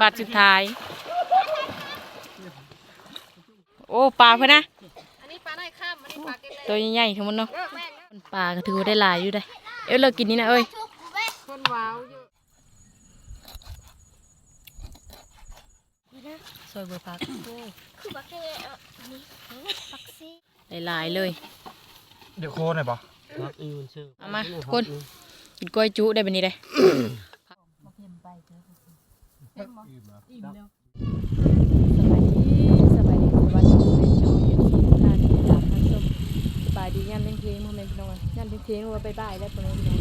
บาทสุดท้าย โอ้ปลาเพื่อนนะอันนี้ปลาได้ข้ามอันนี้ปลากินเลยตัวใหญ่ๆทั้งหมดเนาะเออแม่นปลาก็ถือว่าได้หลายอยู่ได้ เอ้ยเรากินนี่นะเอ้ยคนว้าวอยู่ซอยเบอร์พักคือบักเก้เอออันนี้บักซี่หลายๆเลย เดี๋ยวโคหน่อยปะเอามาคนกินกล้วยจุได้แบบนี้เลย สบายดีสบายดีคุณวันนี้เป็นโจเอฟซีท่านที่ตามท่านชมสบายดีย่ำเป็นเพลงโมเมนต์พี่น้องย่ำเป็นเพลงว่าบายบายแล้วตัวนี้พี่น้อง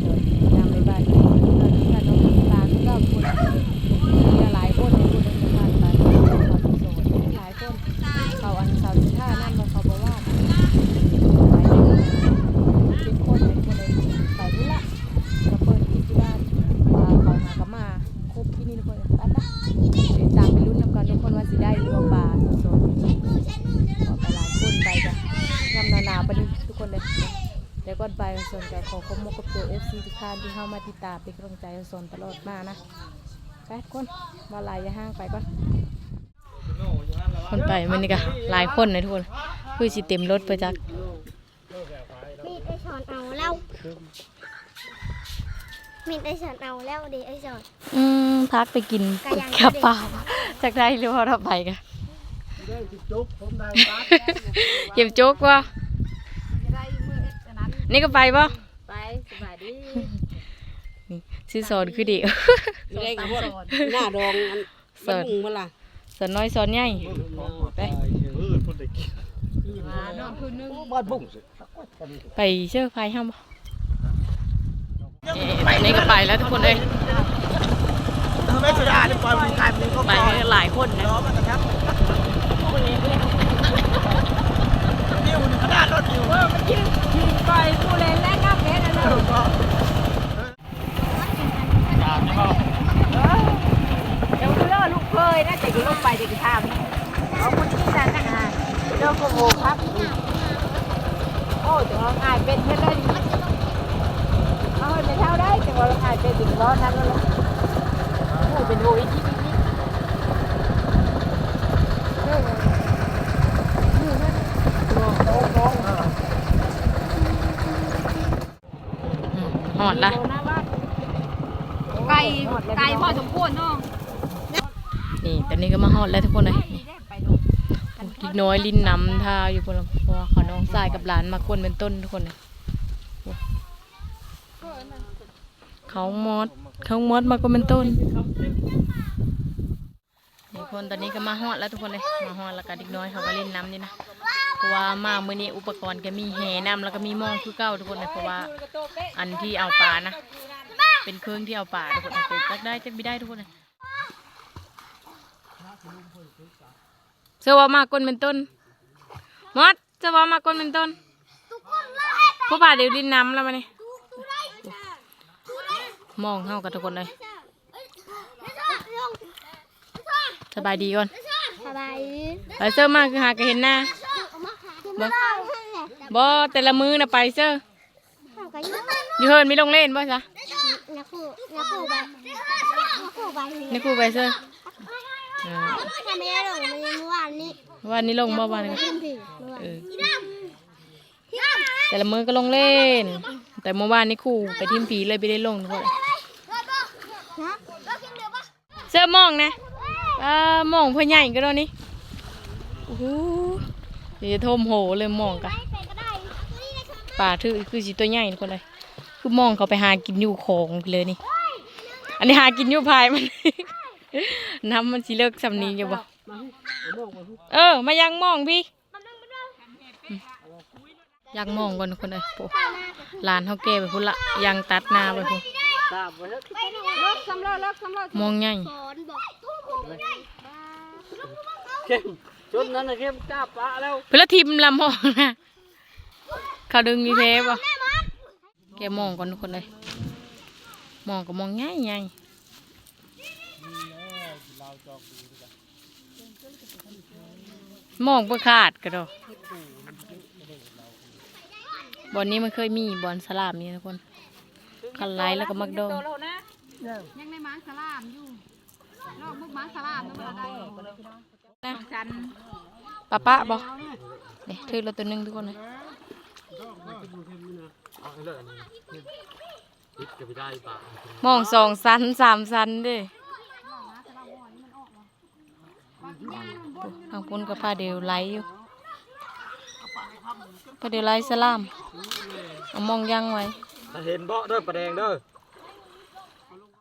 เดี๋ยวยำบายบายที่ท่านที่ท่านน้องตาก็คนมีหลายคนในคนในผ่านไปเขาโสดหลายคนเขาอันสาวท่านั่นเขาบอกว่า ไปเรื่อยเป็นคนเป็นคนเลยไปนี่ละมาเปิดที่ที่บ้านมาเขาหากระมาครบที่นี่ทุกคนไปปะเดี๋ยวตามไปลุ้นนำกันทุกคนว่าสิได้หรือว่าปลาสดๆเอาไปหลายคนไปจ้ะยำหนาวๆไปดิทุกคนเลยเดี๋ยวก่อนไปส่วนใจขอขอบคุณกับตัว FC ทุกท่านที่เข้ามาติดตามเป็นกำลังใจ สนตลอดมานะไปทุกคนมาลายอย่าห้างไปก่อนคนไปมันนี่กะหลายคนนะทุกคนคือสิเต็มรถไปจักมีดไอสอนเอาแล้วมีดไอสอนเอาแล้วเดไอสอนอืมพักไปกินไก่ย่างกระเป๋าจากได้หรือว่าเราไปกันเก็บโจ๊กวะได้มือเอ็ดอันนั้นนี่ก็ไปปะไปสบายดี ชื่อสอนคือเดียวไม่ได้กับพวกหน้าดองอันสอนบุ้งมาล่ะสอนน้อยสอนใหญ่ไปมาน้องคืนนึงบ้านบุ้งสิไปเชื่อไฟห้ามบ่เอ๊ะตอนนี้ก็ไปแล้วทุกคนเลยไม่สุดาเนี่ยปล่อยมันกลายเป็นก็ไปหลายคนนะ ล้อมันนะครับนิ้วขนาดรถนิ้วปล่อยผู้เล่นแรกน้ำเพชรอันนั้นยามนี่ก็ เดี๋ยวเลิกลูกเคย นะจะอยู่ลงไปจะกี่ทำเอาคนที่นั่นนะเลิกโกโก้ครับ โอ้จะเอาง่ายเป็นเพื่อนเลยเอาให้ไม่เท่าได้จะว่าง่ายเป็นถึงร้อนนั้นแล้วโอ้เป็นโวยที่นี่อืมหอดละ ไก่ไก่พอสมควรเนาะ นี่ก็มาหอดแล้วทุกคนเลยกิกน้อยลิ้นน้ำทาอยู่บนเพราะว่าเขาน้องทรายกับหลานมาคนเป็นต้นทุกคนเลยเขามอดเขามอดมาคนเป็นต้นนี่คนตอนนี้ก็มาฮอดแล้วทุกคนเลยมาฮอดแล้วก็ดิกน้อยเขาก็เล่นน้ำนี่นะเพราะว่ามาเมื้อนี้อุปกรณ์ก็มีแห่น้ำแล้วก็มีหมองคือเก้าทุกคนเลยเพราะว่าอันที่เอาปลานะเป็นเครื่องที่เอาปลาทุกคนเลยจักได้จักไม่ได้ทุกคนเลย เชื่อว่ามากคนเป็นต้นมอดเชื่อว่ามากคนเป็นต้นผู้ป่าเดี๋ยวดินน้ำแล้วมาเนี่ยมองเข้ากับทุกคนเลยสบายดีก่อนสบายไปเซอร์มากคือหากะเห็นหน้าบ่บ่แต่ละมือนะไปเซอร์เขาก็ยุ่งอยู่เฮิร์นมีลงเล่นบ่จ๊ะนักคู่นักคู่ไปนักคู่ไปนี่ครูไปเซอร์เออ ทำไม่ได้หรอกมันยังเมื่อวานนี้วันนี้ลงบ่วันนี้ขึ้นผีเมื่อวานเออแต่ละมือก็ลงเล่น แต่เมื่อวานนี้ครูไปทิมผีเลยไปได้ลงทุกคนนะเสื้อมองนะอ่ามองพ่อใหญ่ก็แล้วนี่โอ้โหเดี๋ยวจะโทมโหเลยมองกันไปก็ได้ป่าถือคือสีตัวใหญ่ทุกคนเลยคือมองเขาไปหากินอยู่ของเลยนี่ อันนี้หากินอยู่ภายมัน น้ำมันสิเลิกสำนีอยู่บ่เออ มายังมองพี่ยังมองก่อนทุกคนเลยโปลานเขาแก่ไปพุ่นละยังตัดนาไปพุ่นมอะเลิกสำเร็จเลิกสำเร็จมองใหญ่สอนบอกเข้มจนนั้นนะเข้มกล้าปะแล้วเพื่อทิมลำมองนะเขาดึงมีเพบ่ะแกมองก่อนทุกคนเลยมองก็มองง่ายง่าย มองประขาดกระโดดบอลนี้มันเคยมีบอลสลามนี่ทุกคนคันไลท์แล้วก็มักโดโตแล้วนะยังในม้าสลามอยู่นะป้าป้าบอกเดี๋ยวถือเราตัวหนึงทุกคนเลยเอาเลยติดกับได้ป่ะมองสองสันสามสันเดิ ทางปุ้นกับป้าเดียวไหลอยู่ป้าเดียวไหลสลามเอามองยังไว้ถ้าเห็นเบาะเด้อประแดงเด้อ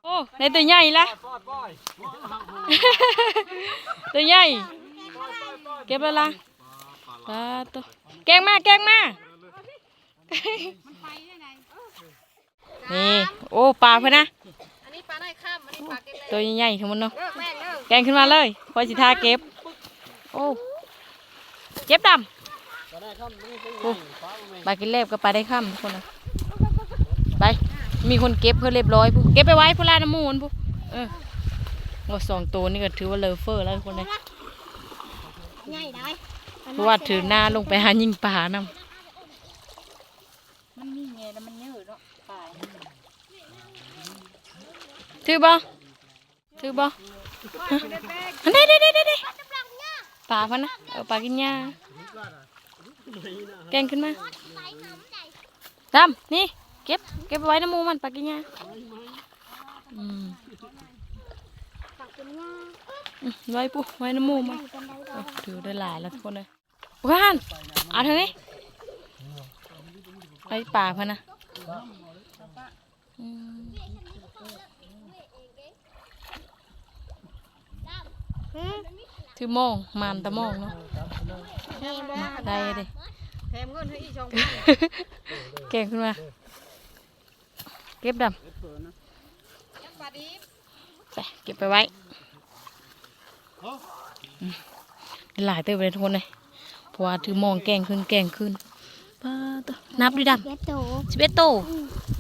โอ้ในตัวใหญ่ละปอดป้อยตัวใหญ่เก็บแล้วล่ะปลาตัวแกงมาแกงมานี่โอ้ปลาเพื่อนนะอันนี้ปลาได้ข้ามอันนี้ปลาเก็บเลยตัวใหญ่ๆทั้งหมดเนาะเลิกแม่งเลิกแกงขึ้นมาเลยพอสิทาเก็บ โอ้เก็บดำโอ้ปลากินเล็บก็ปลาได้ข้ามทุกคนนะไป มีคนเก็บเพื่อเรียบร้อยผู้เก็บไปไว้ผู้ลาน้ำมูลผู้เออว่าสองตัวนี่ก็ถือว่าเลอเฟอร์แล้วทุกคนเลยง่ายได้เพราะว่าถือหน้าลงไปหายิงปลานำมันมีเงี้ยแล้วมันเยอะเนาะปลาถือบ่ถือบ่อันนี้เด้เด้เด้เด้ ปลาพันะเออปลากินหญ้าแกงขึ้นมาดำนี่ เก็บ เก็บไว้น้ำมูมันปลากินหญ้าอืมไว้ปุ๊ไว้น้ำมูมันถือได้หลายแล้วทุกคนเลยว้านเอาเถอะนี่ไปปลาพันนะอืม ถือโมงมานตะโมงเนาะได้เลยแถมเงินให้อีชองเก่งขึ้นมา เก็บดปลาดีำไปเก็บไปไว้อืมหลายเติบเลยทุกคนเลยเพราะว่าถือโมงแกงขึ้นแกงขึ้นป้าตัวนับดิดเจ็ดโตำสิบเอ็ดโต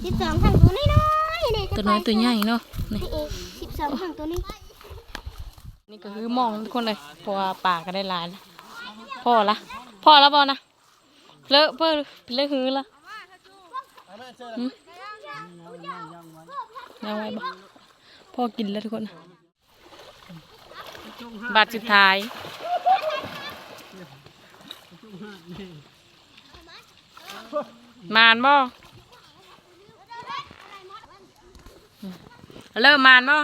สิบสองทางตัวนี้น้อยนี่ตัวน้อยตัวใหญ่เนาะนี่สิบสองทางตัวนี้ นี่ก็คือมองทุกคนเลยเพราะว่าป่าก็ได้หลายแล้วพ่อละพ่อแล้วบอนะเลอะเพื่อเลอะหือละหืมยังไงบ้พ่อกินแล้วทุกคนบาทสุดท้ายมานบ่เริ่มมานบ่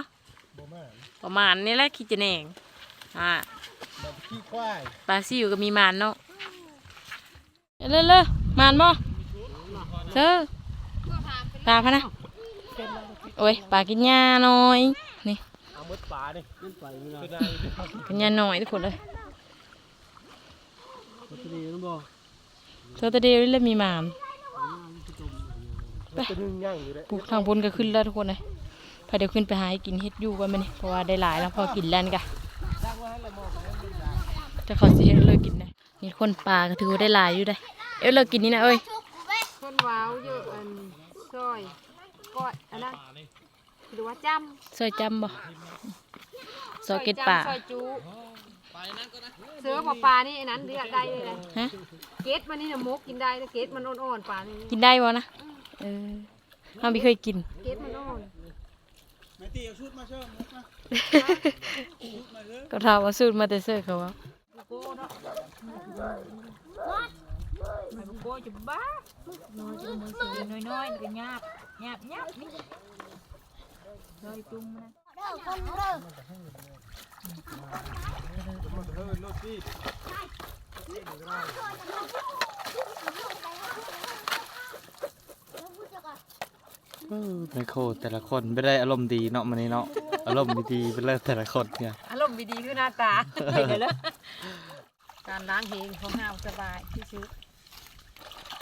ประมาณนี้แหละคิดจะแหน่งอ่าแบบขี้ควายปลาซิวก็มีมานเนาะเร็วเร็วๆมานบ่เธอปลาพะนะโอ้ยปลากินหญ้าหน่อยนี่เอามืดปลาดิขึ้นไปไม่ได้กินหญ้าหน่อยทุกคนเลยจะดีนะบ่เธอแตะเดียวนี่แหละมีมานตัวนึงย่างอยู่เลยปลูกทางบนก็ขึ้นแล้วทุกคนเลย พาเดี๋ยวขึ้นไปหาให้กินเฮ็ดอยู่กันมานี่เพราะว่าได้หลายแล้วพอกินแล้วนี่กะจะขอสิเฮ็ดเลยกินนะนี่คนปลาก็ถือว่าได้หลายอยู่ได้อเอ้ยเลิกกินนี่นะเอ้ยคนว้าวเยอะอันซอยก้อยอันนั้นหรือว่าจำซอยจำบ่ซอยเก็ดป่าซอยจูเสือปลาปลานี่อันนั้นเดือดได้เลยนะฮะเกตมันนี่นะมกกินได้นะเกตมันอ่อนๆปลานี่กินได้บ่นะเออเราไม่เคยกินเกตมันอ่อน แม่ตีเอาชุดมาเชิญนะก็ถามว่าสูตรมาแต่เสื้อเขาว่าโก้เนาะไอ้โก้จะบ้าน้อยจะมือสีน้อยๆก็หยาบหยาบหยาบนี่ซอยจุ่มนะเด้อคนเด้อเออรถที่ ไมโครแต่ละคนไม่ได้อารมณ์ดีเนาะมันนี้เนาะอารมณ์ดีๆเป็นเลิศแต่ละคนเนี่ยอารมณ์ดีๆคือหน้าตาเป็นไงล่ะการล้างเหงของเฮาสบายที่สุด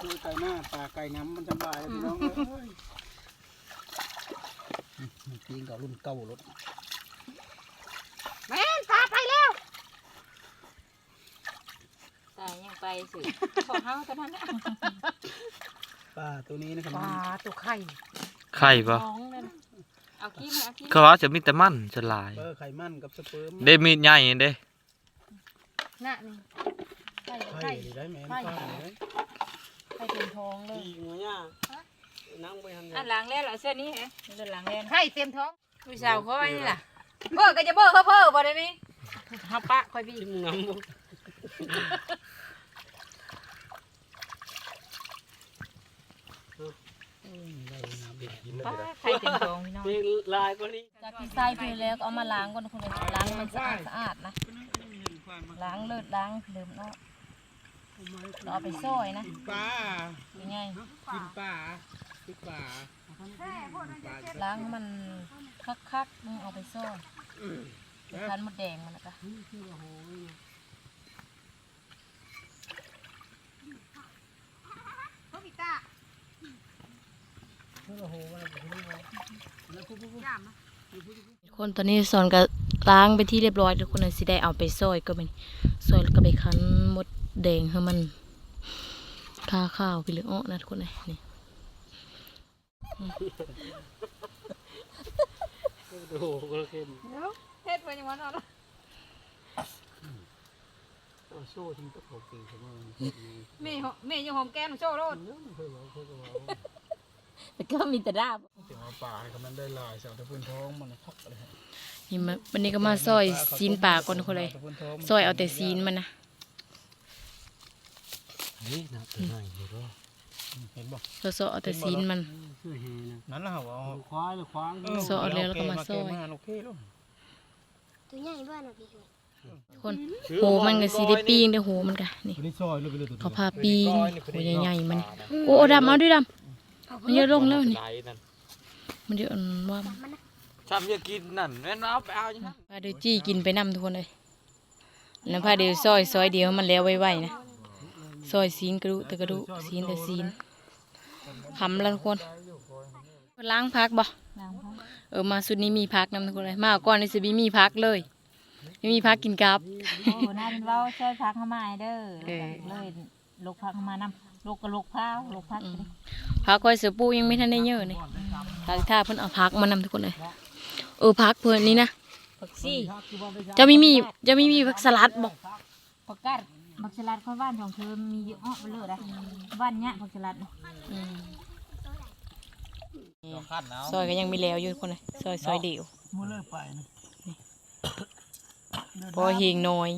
ดูไก่หน้าปลาไก่น้ำมันสบายพี่น้องเอ้ยจริงกับรุ่นเก่ารถแม่นปลาไปแล้วแต่ยังไปสิของเฮาเท่านั้นปลาตัวนี้นะครับปลาตัวไข่ ไข่ปะท้องนั่นเอาขี้มาเอาขี้เขาว่าจะมีแต่มันจะหลายเออไข่มันกับสเปิร์มได้มีดใหญ่เด้น่ะนี่ไข่ไข่ไข่ได้ไหมป้าเลยไข่เต็มท้องเลยตีหัวย่านั่งไปทำอันหลังแล้วเหรอเส้นนี้ฮะเส้นหลังแล้วไข่เต็มท้องผู้สาวเขาไว้นี่ล่ะเบอร์ก็จะเบอร์เพ้อเพ้อบ่ได้นี่ฮับปะคอยพี่ที่มึงน้ำบุก ป้าใครเต็มทองพี่น้องมีลายก็นี่จากที่ใส่ไปแล้วก็เอามาล้างก่อนคนเลยล้างให้มันสะอาดสะอาดนะล้างเลิศล้างเดิมเนาะเราเอาไปซอยนะปลาเป็นไงกินปลากินปลาล้างให้มันคักๆมึงเอาไปซอยไปคั้นมดแดงมันนะคะ คนตอนนี้สอนก็ล้างไปที่เรียบร้อยทุกคนเลยสิได้เอาไปซอยก็เป็นซอยแล้วก็ไปคั้นมดแดงให้มันคาข้าวไปเลยอ้อนะทุกคนเลยนี่ดูก็เข้มเฮ็ดไปยังวันนอนเอาโซ่ทิ้งตะขบตีเสมอแม่แม่ยังหอมแก้มโซ่โล แต่ก็มีแต่ดาบถึงเอาปลาให้มันได้ลายเสาตะพื้นท้องมันพักอะไรนี่มาวันนี้ก็มาซอยซีนปลาก่อนทุกคนเลยตะพื้นท้องซอยเอาแต่ซีนมันนะเฮ้ยนะตัวไหนอยู่รอเห็นบ่เราซอยเอาแต่ซีนมันคือแฮนะนั่นแหละเหรอควายหรือควางซอยเอาแล้วแล้วก็มาซอยโอเคลูกตัวใหญ่บ้านอะพี่เคยทุกคนโหมันก็สีได้ปิ้งได้โหมันก็นี่ไม่ได้ซอยเลยไปเลยตัวเขาพาปิ้งโหใหญ่ๆมันโอ้เอาดำเอาด้วยดำ มันเยอะลงแล้วนี่ไหลนั่นมันเยอะอันว่าทำอยากกินนั่นแม่นเอาไปเอาอย่างนั้นพาเดี๋ยวจี้กินไปนำทุกคนเลยแล้วพาเดี๋ยวซอยซอยเดียวมันแล้วไวๆนะซอยซีนกระดูกแต่กระดูกซีนแต่ซีนคำละทุกคนล้างพักบ่เออมาสุดนี้มีพักนำทุกคนเลยมาก่อนนี่สิบีมีพักเลยไม่มีพักกินกับโอ้น่าเป็นเว้าช่วยพักเข้ามาให้เด้อเออเลยลูกพักเข้ามานำ ลูกกับลูกพร้าวลูกพักอืมพักคอยเสือปูยังไม่ทันได้เยอะนี่ทางท่าเพิ่นเอาพักมานำทุกคนเลย เออพักเพิ่นนี่นะผักซี่จะไม่มีจะไม่มีผักสลัดบอกผักกาดผักสลัดข้าวบ้านของเธอมีเยอะอ้อไปเลยนะบ้านเนี้ยผักสลัดนะอืมขั้นเอาซอยก็ยังมีแล้วอยู่ทุกคนเลยซอยซอยเดียวมือเลิกไปนะพอเฮงน้อย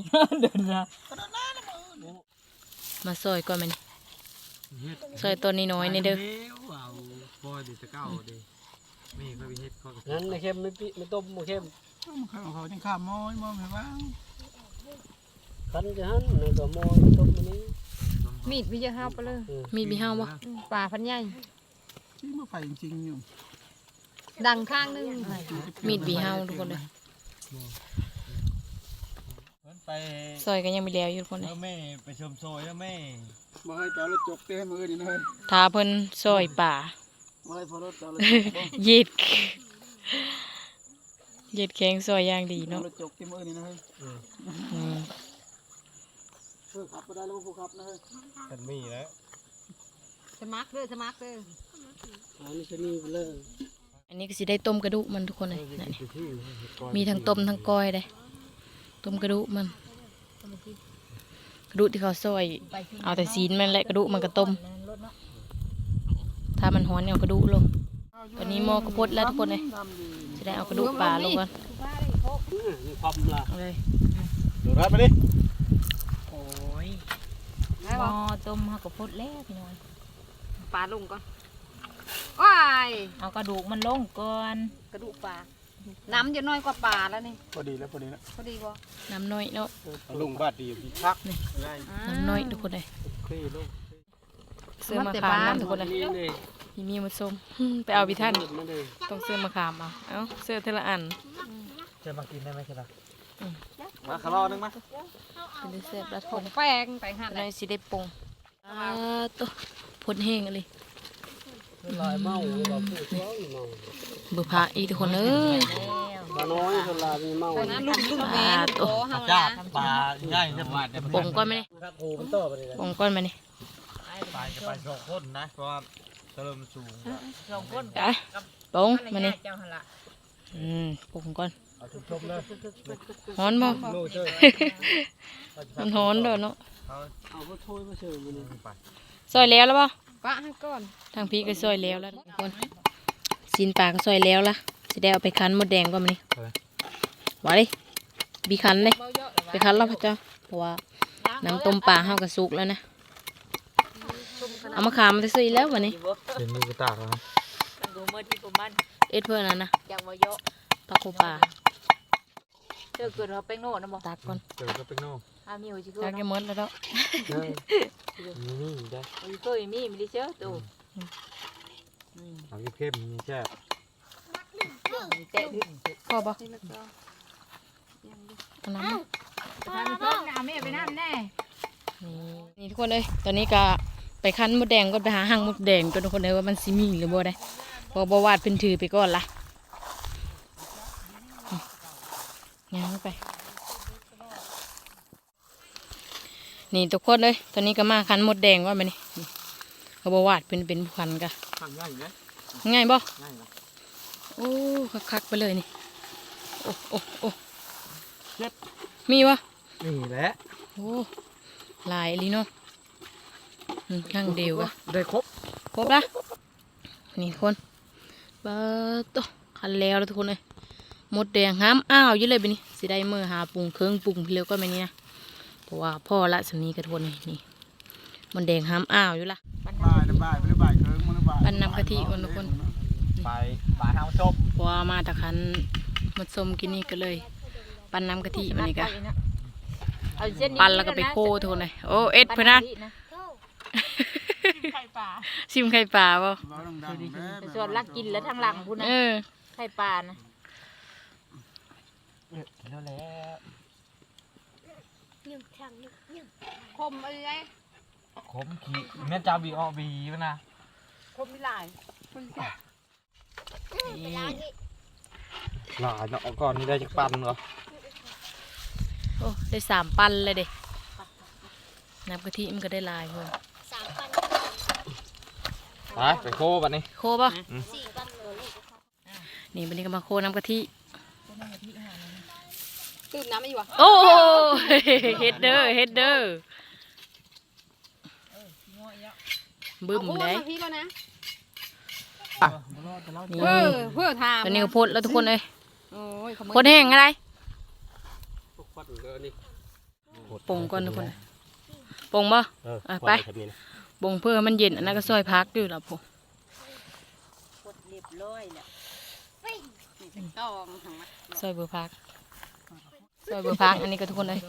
เดินนะมาซอยก่อนมัน ซอยตัวนี้น้อยนี่เด้อเอาปล่อยดิตะเก้าดิไม่ค่อยมีเฮ็ดข้อนั้นไม่เข้มไม่ปิไม่ต้มไม่เข้มเขาเขาจังข้ามมอยมอยไม่ว่างคันจะหันนั่นก็มอยต้มอันนี้มีดมีเยอะห้าไปเลยมีดมีห้าบ่ปลาพันใหญ่ที่มาไฟจริงๆอยู่ดังข้างนึงมีดบีห้าทุกคนเลยไปซอยก็ยังมีแล้วอยู่ทุกคนเลยแม่ไปชมโซยแล้วแม่ มาให้จอรถจกเต้มือนี่นะทาเพิ่นซอยป่ามาให้พอรถจอรถเย็ดเย็ดแข็งซอยอย่างดีเนาะรถจกที่มือนี่นะเฮ้ยอืมเพื่อขับไปได้แล้วผู้ขับนะเฮ้ยกันมีแล้ว สมัครเด้อสมัครเด้ออันนี้จะนี่ไปเลยอันนี้ก็สิได้ต้มกระดูกมันทุกคนเลยนั่นนี่ที่มีทั้งต้มทั้งก้อยเลยต้มกระดูกมันกระดูก ที่เขาซอย เอาแต่ซีนมันและกระดูกมันก็ต้ม ถ้ามันฮ้อนเนี่ยเอากระดูกลง ตอนนี้หม้อกระพดแล้วทุกคนเลยจะได้เอากระดูกปลาลงก่อนมีความละเอาเลยดูรับไปดิโอ้ยหม้อต้มเขากระพดแล้วพี่น้อยปลาลงก่อนว้ายเอากระดูกมันลงก่อน กระดูกปลา น้ำจะน้อยกว่าปลาแล้วนี่พอดีแล้วพอดีแล้วพอดีบ่น้ำน้อยเนาะลุงบาดดีพี่พักได้น้ำน้อยทุกคนเลยคลี่ลูกเสื้อมะขามน้ำทุกคนเลยนี่เลยพี่มีมาส้มไปเอาพี่ท่านมาเลยต้องเสื้อมะขามเอาเอ้าเสื้อเทละอันจะมากินได้ไหมครับมาขะลอนึงมาเป็นได้เสื้อรัดผผมงแป้งแป้งหั่นในสิได้ปรุงอ่าตัวพดแห้งเลย ลายเมาเราพูดว่าเมาเบื่อพระอีกทุกคนเอ้ยปลาน้อยคนลามีเมานะลูกลูกอ่าตัวจ้าปลาง่ายจะมาแต่ปรุงก้อนไหมเนี่ยโอ้มันต่อไปเลยปรุงก้อนไหมเนี่ยปลาจะไปสองคนนะเพราะว่าเริ่มสูงสองคนอะปรุงมาเนี่ยเจ้าหั่นล่ะอืมปรุงก้อนเอาทุกชมเลยฮ้อนบ่โลเชอร์มันฮ้อนเด้อเนาะเอาก็โทยมาเชิญมันซอยแล้วแล้วป่ะ ปะให้ก่อนทางพี่ก็ซอยแล้วแล้วทุกคนซีนปลาก็ซอยแล้วละสิได้เอาไปคั้นมดแดงก่อนมานี่ว่าดิบีคันเลยไปคันแล้วพระเจ้าเพราะว่าน้ำต้มปลาเฮากระสุกแล้วนะเอามาขามมาซื้ออีกแล้ววันนี้เป็นมือกระตากแล้วนะดูเมื่อที่ประมาณเอ็ดเพื่อนนั่นนะยังว่าเยอะปลาโคปลาเจอเกิดเขาไปโน่นนะบอกตักก่อนเจอก็เป็นโน่ อามีหัวชิคุตักยังหมดแล้วเนาะนี่นี่ได้หัวชิคุยมีมีดิเชอตัวเอาเข้มๆมีแซ่บเตะดึงพอปะเอาน้ำมาทำเพิ่มน้ำไม่ไปน้ำแน่นี่นี่ทุกคนเลยตอนนี้ก็ไปคั้นมดแดงก็ไปหาหางมดแดงก็ทุกคนเลยว่ามันสิมีหรือบ่ได้เพอบวาดเป็นถือไปก่อนละอืมงั้นไป นี่ทุกคนเลยตอนนี้ก็มาคั้นมดแดงว่ามานี่นี่เขาบวาดเป็นเป็นพันกะทำง่ายไหมง่ายบ่ง่ายนะโอ้คักๆไปเลยนี่โอ้โอ้โอ้มีวะนี่แหละโอ้หลายลีเนาะอืมข้างเดียวอะได้ครบครบละนี่ทุกคนเบิดโตคันแล้วแล้วทุกคนเลยหมดแดงห้ามอ้าวอยิ่เลยไปนี่สิได้มือหาปรุงเครื่องปรุงเร็วก็ไม่นี่นะ เพราะว่าพ่อละสำนีกระทนนี่นี่ มันแดงห้ามอ้าวอยู่ละบ่ายบ่ายไปบ่ายเคิงมันบ่ายปั้นน้ำกะทิก่อนทุกคนไปบ่ายเท้าชมเพราะว่ามาตะคันหมดสมกินนี่ก็เลย ปั้นน้ำกะทิมันนี่กะเอาเส้นนี้ปั้นแล้วก็ไปโคทุกคนเลยโอ้เอ็ดเพื่อนนะไข่ปลาชิมไข่ปลาป่ะเราต้องดังแม่ส่วนลักกินแล้วทางหลังพูดนะเออไข่ปลานะแล้วแล้ว หนึ่งทางหนึ่งหนึ่ง คมอะไรขมขี้แม่จ้าบีออบีมันนะคมไม่ลายนี่หลายเนาะเอาก่อนนี่ได้จากปันเหรอโอ้ได้สามปั้นเลยเด็น้ำกะทิมันก็ได้หลายเพิ่นสามพันไปไปโคบันนี้โคป่ะสี่พันเลยนี่วันนี้ก็มาโคน้ำกะทิตื่นน้ำไม่อยู่วะโอ้เฮ็ดเด้อเฮ็ดเด้อ บึ้มได้พี่แล้วนะนี่เพื่อเพื่อทำตอนนี้ก็พดแล้วทุกคนเลยโอ้ยเขาพดแห้งอะไรควัดเหมือนกันนี่ปงก่อนทุกคนปงบ่อะไปปงเพื่อให้มันเย็นอันนั้นก็ซอยพักอยู่แล้วพวกเรียบร้อยแล้วต้องซอยเบอร์พักซอยเบอร์พักอันนี้ก็ทุกคนเลย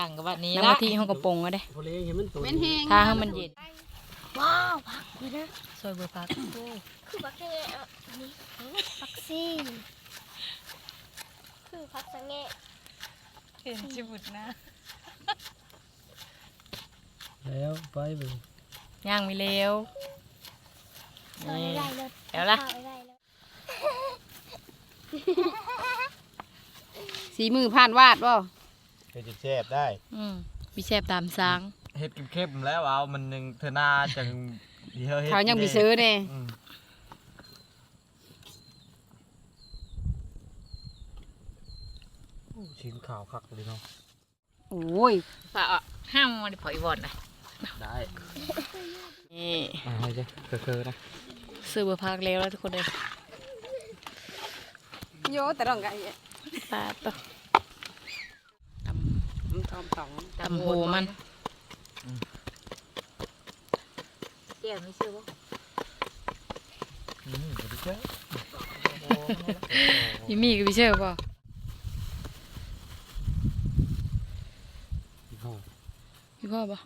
ดังกับวันนี้น้ำกะทิเขาก็ปงก็ได้พอเลี้ยงเห็นมันตัวเป็นแห้ง ถ้าให้มันเย็น ว้าวผักเลยนะซอยเบอร์พักคือผักสังเกตอันนี้ผักซีคือผักสังเกตเห็นชิบุดนะ แล้วไปไปย่างมีเร็วเราได้เลยเดี๋ยวละข้าวได้เลยสีมือผ่านวาดบ่เฮ็ดแซ่บได้ อืมมีแซ่บตามซ้าง เฮ็ดเข้มๆแล้วเอามันหนึ่งเธอหน้าจังเดี๋ยวเฮ็ดเขายังมีซื้อเนี่ยอืมโอ้ชิ้นขาวคักเลยเนาะโอ้ยฝ่าห้ามมาดิพอยบอดนะได้นี่อ่าให้จ้ะเคยๆนะซื้อเบอร์พักแล้วแล้วทุกคนเลยโยแต่รองกันปลาตะมันทอมสองตำโหมัน เกี่ยวไม่ซื้อบ่อืมบ่ได้เจ้าพี่มีกับพี่เชื่อป่ะพี่พ่อพี่พ่อป่ะ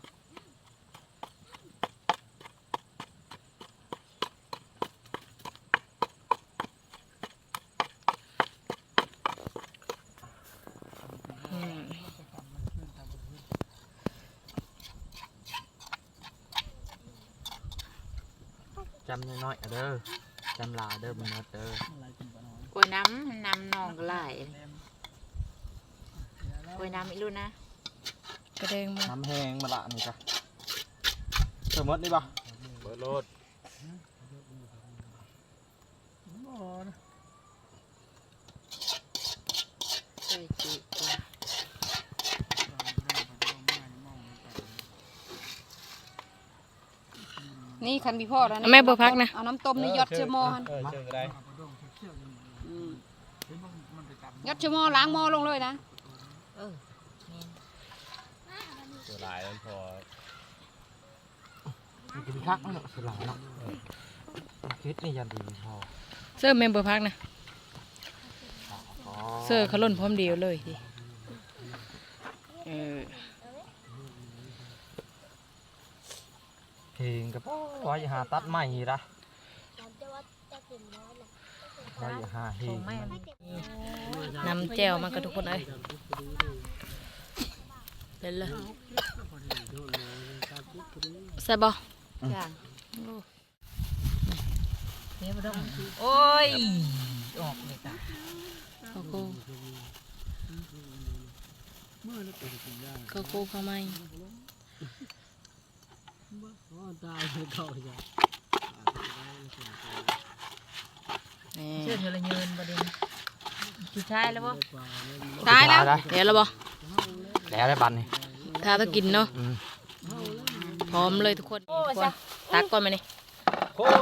ำน้อยๆอะเด้อจำลาเด้อบ่หมดเด้อกล้วยน้ำน้ำนองก็ไหลกล้วยน้ำอีรุ่นนะกระเด้งมาน้ำแห้งมาละนี่จ้ะเสมมตินี่ป่ะเบิดโลด ใช่จีกว่า นี่คันพี่พ่อแล้วเอาแม่เบอร์พักนะ เอาน้ำต้มนี่ยอดเชื่อมอหันเออเชิญก็ได้อืมงัดชั่วโมงล้างหม้อลงเลยนะตัวลายมันพอกินคักเนาะสลายเนาะคิดนี่ยันดีพอเสื้อเมมเบอร์พักนะ เสื้อเขาล่นพร้อมเดียวเลยดิเออ เพลงกับไว้หาตัดใหม่ละจะว่าจะกินร้อนเลยไว้หาเพลงนำแจวมากับทุกคนเอ้ยเล่นเลยใส่บอโอ้ย ออกเลยจ้ะข้าวโค้ข้าวโค้ข้าวไหม้แหม่เชื่อเธอละเงินประเด็นสุดท้ายแล้วบ่ตายแล้วเดี๋ยวแล้วบอแล้วได้บันนี่ถ้าต้องกินเนาะอืมพร้อมเลยทุกคนทุกคนตักก่อนไหมนี่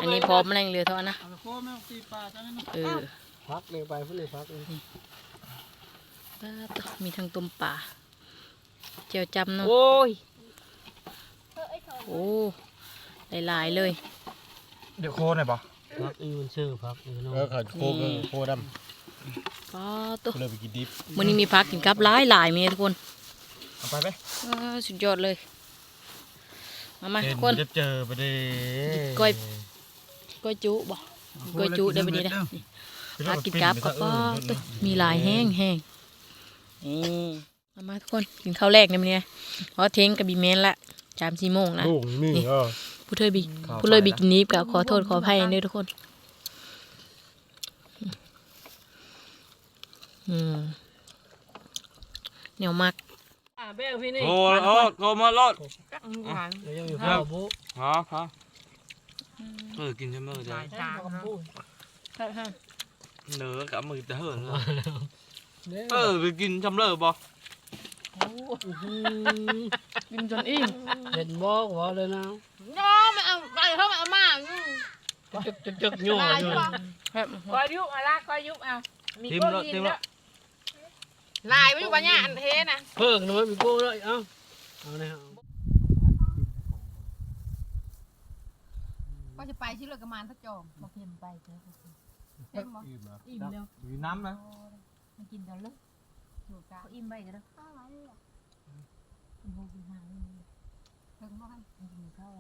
อันนี้พร้อมแรงเรือเท่านั้นนะเออพักเลยไปพุ่นเลยพักเลยปลาตมีทั้งต้มปลาเจียวจำเนาะโอ้ยโอ้ หลายๆเลย เดี๋ยวโคหน่อยปะพักอีมันชื่อพักอีน้องเออขาดโคกเออโคดปลาตัวำเลยไปกินดิบมื้อนี้มีพักกินกับหลายหลายๆมีทุกคนเอาไปไหมเออสุดยอดเลย มามาทุกคน จะเจอไปดิก้อยก้อยจุบ่ก้อยจุได้บ่ดีนะนี่พักกินกับกับปลาตัวมีหลายแห้งแห้งนี่มามาทุกคนกินข้าวแรกในมื้อนี้เพราะเทงกับบีเมนละสามสี่โมงนะลูกนี่เออ ผู้เธอบีผู้เลยบีกินนิฟกับขอโทษขออภัยด้วยทุกคนอืมเหนียวมากเบ้พี่นี่โอ้โอ้โกมาลอดเดี๋ยวยังอยู่ข้าวบุฮะฮะเออกินใช่ไหมเดี๋ยวจานกับปูเนื้อกับมือจะเหินเลยเออไปกินจำเลิกบ่ กินจนอิ่มเห็นบอกว่าเลยนะน้อมาเอาไปเข้ามาเอามาจึกจึกจึกย่ออยู่ครับคอยยุบเอาละคอยยุบเอามีทิมก้นแล้วดิทินมแล้แล้ววลายไม่อยู่ปัญญาอันเทนะเพิ่งนะมันมีโก้เลยเอ้าเอาเนี่ยก็จะไปที่เรือกระมานทักจอมมาเค็มไปเถอะเค็มบ่อิ่มแล้วอยู่น้ำนะมันกินกันเลย ถูกจ้าอิ่มไปกันแล้วข้าวไว้เลยกินโฮกินหางเพิ่งบ่ทันกินข้าว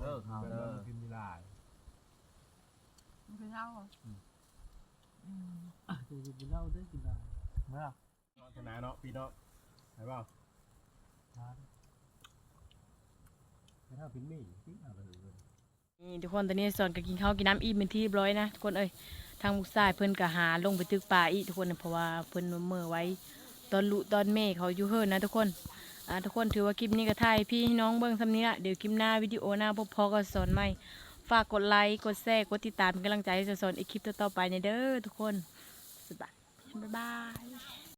เลิกครับเลิกกินไม่ได้มันคือข้าวเหรอจะกินเหล้าได้กินได้เมื่อชนะเนาะพี่เนาะใช่เปล่าไม่ถ้าเป็นมี่พี่เอาไปเลยนี่ทุกคนตอนนี้สอนก็กินข้าวกินน้ำอิ่มเป็นที่เรียบร้อยนะทุกคนเอ้ย ทางมุกซ้ายเพิ่นก็หาลงไปตึกป่าอีกทุกคนเพราะว่าเพิ่นเมื่อไว้ตอนลุตอนเมฆเขาอยู่เฮิรนนะทุกคนอ่าทุกคนถือว่าคลิปนี้ก็ถ่ายพี่น้องเบิ้งสำนี้ละเดี๋ยวคลิปหน้าวิดีโอหน้าพบพอก็สอนใหม่ฝากกดไลค์กดแชร์กดติดตามเป็นกำลังใจให้สอนอีกคลิปต่อๆไปในเด้อทุกคนสวัสดีบ๊ายบาย